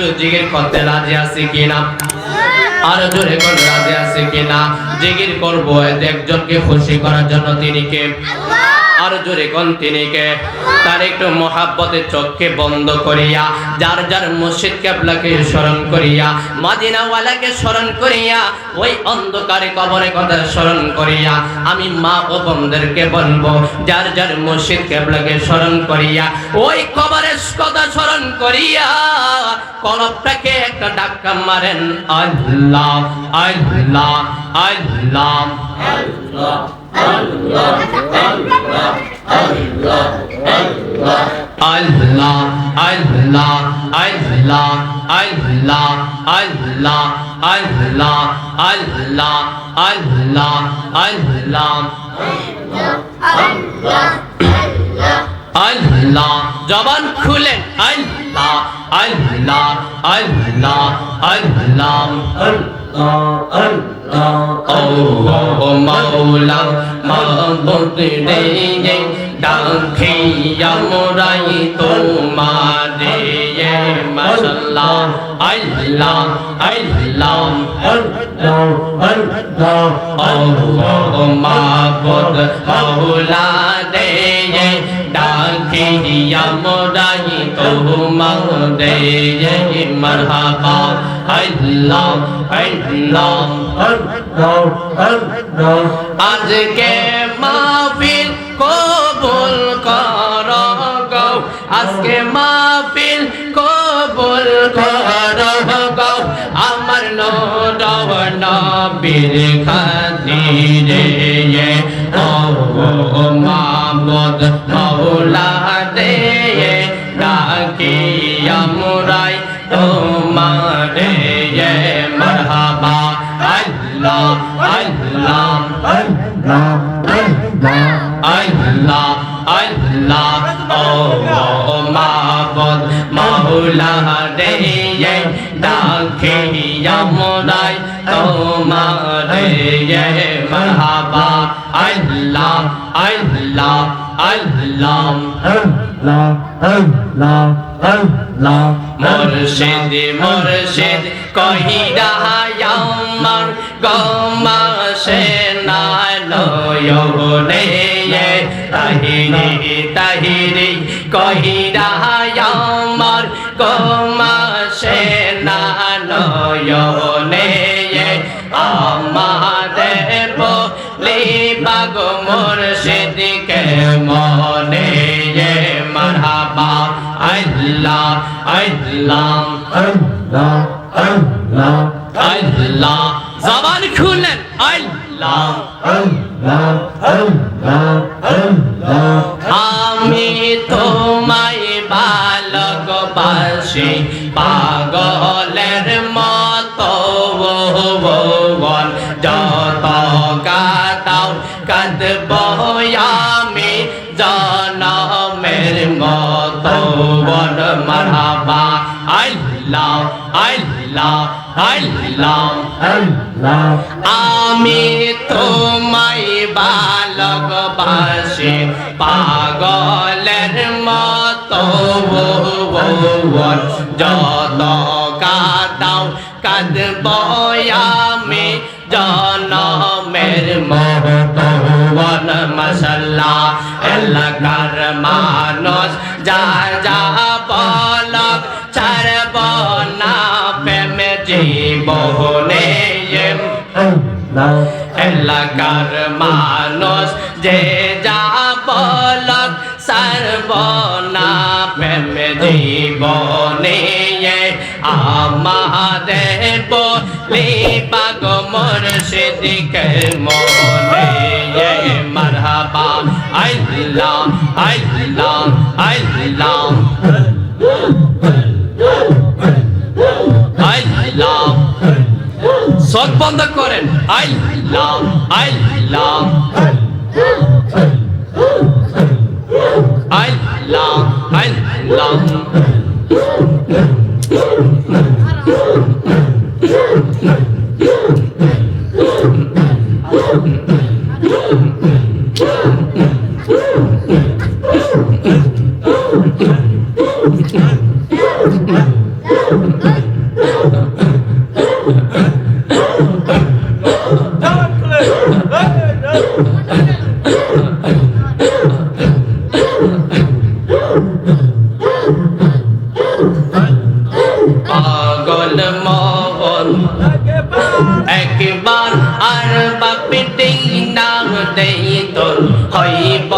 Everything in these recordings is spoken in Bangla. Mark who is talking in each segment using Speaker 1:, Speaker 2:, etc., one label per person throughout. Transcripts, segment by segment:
Speaker 1: একটু জিগির করতে রাজি আছে কিনা? আর জোরে কোন রাজি আছে কিনা? জিগির করব একজনকে খুশি করার জন্য তিনি কে? আর জোরে কোন তিনি তার একটু মহাব্বতের চোখকে বন্ধ করিয়া, যার যার মসজিদ কেবলাকে স্মরণ করিয়া, মাদিনাওয়ালাকে স্মরণ করিয়া, ওই অন্ধকারে কবরে কথা স্মরণ করিয়া, আমি মা ও বোনদেরকে বলব, যার যার মসজিদ কেবলাকে স্মরণ করিয়া, ওই কবরের কথা স্মরণ করিয়া, কলপটাকে একটা ডাক্কা মারেন আল্লাহ আল্লাহ আল্লাহ আল্লাহ। Allah আল্লাহ, জবান খুলেন। আল্লাহ আল্লাহ আল্লাহ আল্লাহ। মৌলা মৌরে ডাকিয়ামরাই তোমারে মশলা আল্লাহ। আল্লাহ আল্লাহ। ও মা বদ মৌলা দে मेरिया मोराई तो मंगे ये मरहबा अल्लाह अल्लाह अल्लाह अल्लाह आज के माफिल कबूल करो गो आज के माफिल কবুল করো আমার নোর নবীর খাতিরে ও মামদ আল্লাহ আল্লাহ আল্লাহ ও মাবুদ মাওলা রে ডাকে আমরাই তোমারে মারহাবা আল্লাহ আল্লাহ আল্লাহ মুর্শিদ মুর্শিদ কহিরা আমার গমাসে না यौने तहिरी तहिरी कहिरायामर कमाशे नानो यौने আমাদের বলি ভাগ সেদিকে মনে মারহাবা। আল্লাহ আল্লাহ আল্লাহ আল্লাহ আল্লাহ। জবান খুলেন। আল্লাহ আল্লাহ। আমি তোমায় ভালোবাসি, পাগলের মতো যত কাটাও কাঁদব আমি জনমের মতো মারহাবা আল্লাহ আল্লাহ আল্লাহ আমি তোমায় ভালোবাসি পাগলের মতো যত কাদাও কাঁদব আমি জনমের মহতবন মশাল্লা এলাকার মানুষ এলাকার মানুষ যে যা বলক সর্বনা প্রেম জীবনে আমাদের বলি পাগ মুর্শিদিকে মনে মারহাবা। আল্লাহ আল্লাহ আল্লাহ। আল্লাহ চোখ বন্ধ করেন I love I love I love I love Yeah. পাগল মোহন একবার আর বাপিটি নাম দেই তোর, হইব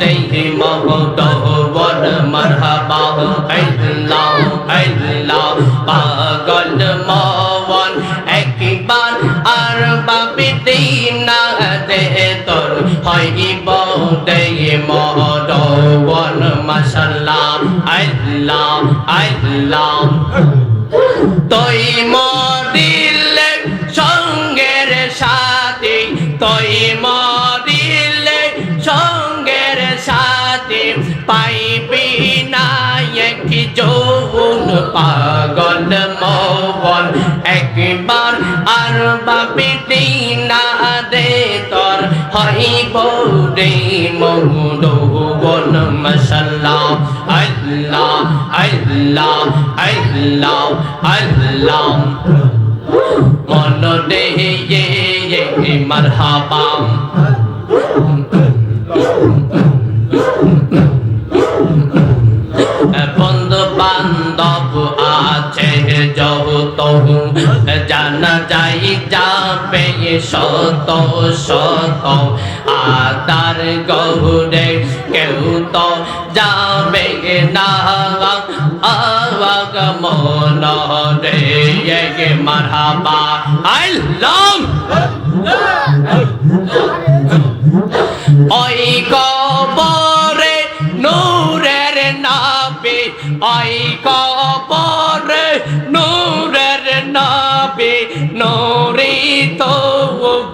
Speaker 1: দেই মহদবন মারহাবা। আল্লাহ আল্লাহ, পাগল মোহন একবার আর বাপিটি না দে তোর, হইব দেই মহদবন মাশাল্লাহ। আল্লাহ আল্লাহ। তৈ মরিলে সঙ্গের সাথে তৈ মরিলে সঙ্গের সাথে, পাইবি না কি যৌন পাগল মৌবন একবার আর বাপিটি হইব রে মৌদবন আল্লাহ আল্লাহ আল্লাহ আল্লাহ মন দে মারহাবা বন্ধু বান্ধব আছে যত জানা যাই যাবে শত শত আদার গৌরে কেউ তো যাবে না। আবাগ মন রে মারহাবা। আই লাভ ওই কবরে নূরের নাবি, ওই কবরে নূরের নাবি, নূরি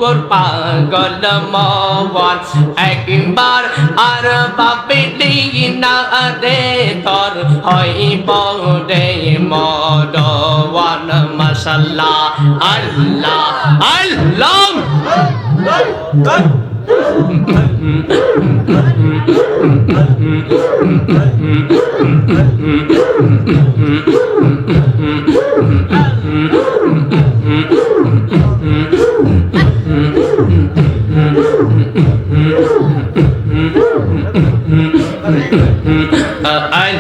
Speaker 1: গোর পাগল মওয়ান একবার আর বাবিলি না দে তোর হইব রে মদওয়ান মাশাল্লাহ, আল্লাহ আল্লাহ।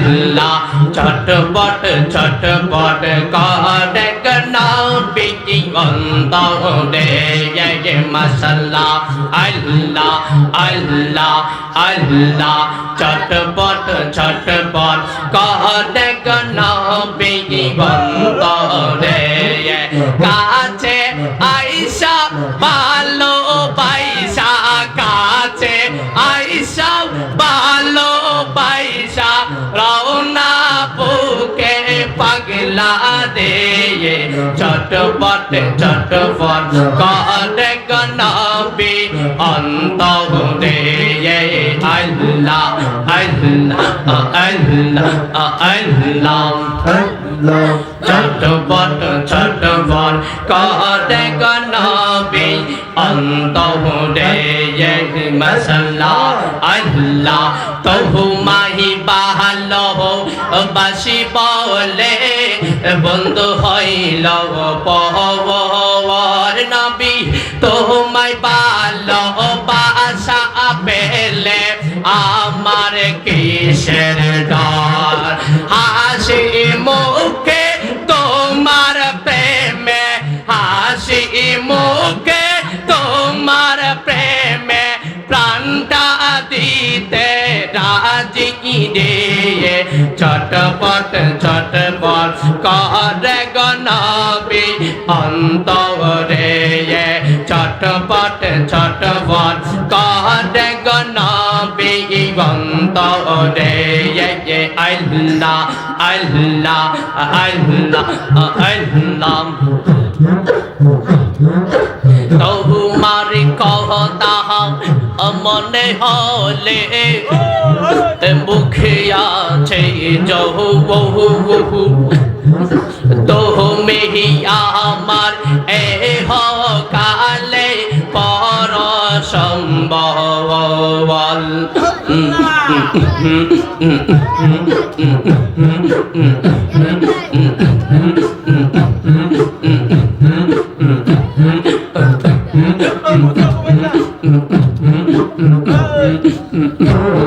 Speaker 1: আল্লাহ ছটপট ছটপট করে নাও বিটি বন্ধ রে ये মশাল্লাহ আল্লাহ আল্লাহ আল্লাহ ছটপট ছটপট করে নাও বিটি রে কাছে আইসা পাগলা দে চটপট চটপট করে গনবি অন্ত দে আল্লাহ আল্লাহ আল্লাহ আল্লাহ, চটপট চটপট করে গনবি অন্ত দে মশাল্লাহ, আল্লাহ, তহু মাহি বাহালো বাসি বলে বন্ধু হইল পহর নবী। তোমায় ভালো বাসা পেলে আমার কিসের ডর? হাসি মুখে তোমার প্রেমে, হাসি মুখে তোমার প্রেমে, প্রাণটা দিতে রাজি রে। চটপট চটপট করে গনবি অন্তরে। চটপট চটপট করে গনবি অন্তরে। আল্লাহ আল্লাহ আল্লাহ আল্লাহ। তোমার কথা মনে হলে মুখে আছে যহু বহু বহু। তুমি আমার এ কালে পর সম্ভব
Speaker 2: তোমায়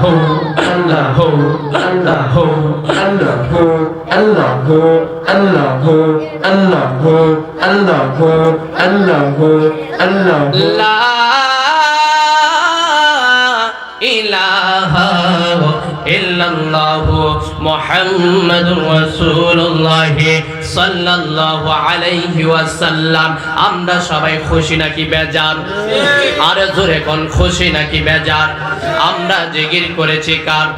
Speaker 1: আল্লাহু আল্লাহু আল্লাহু
Speaker 2: Allahu, Allahu, Allahu, Allahu, Allahu, Allahu, Allahu.
Speaker 1: লা ইলাহা ইল্লাল্লাহু মুহাম্মাদুর রাসূলুল্লাহ সাল্লাল্লাহু আলাইহি ওয়াসাল্লাম। আমরা সবাই খুশি নাকি বেজার? আর জোরে কোন খুশি নাকি বেজার? আমরা জিকির করেছি কার?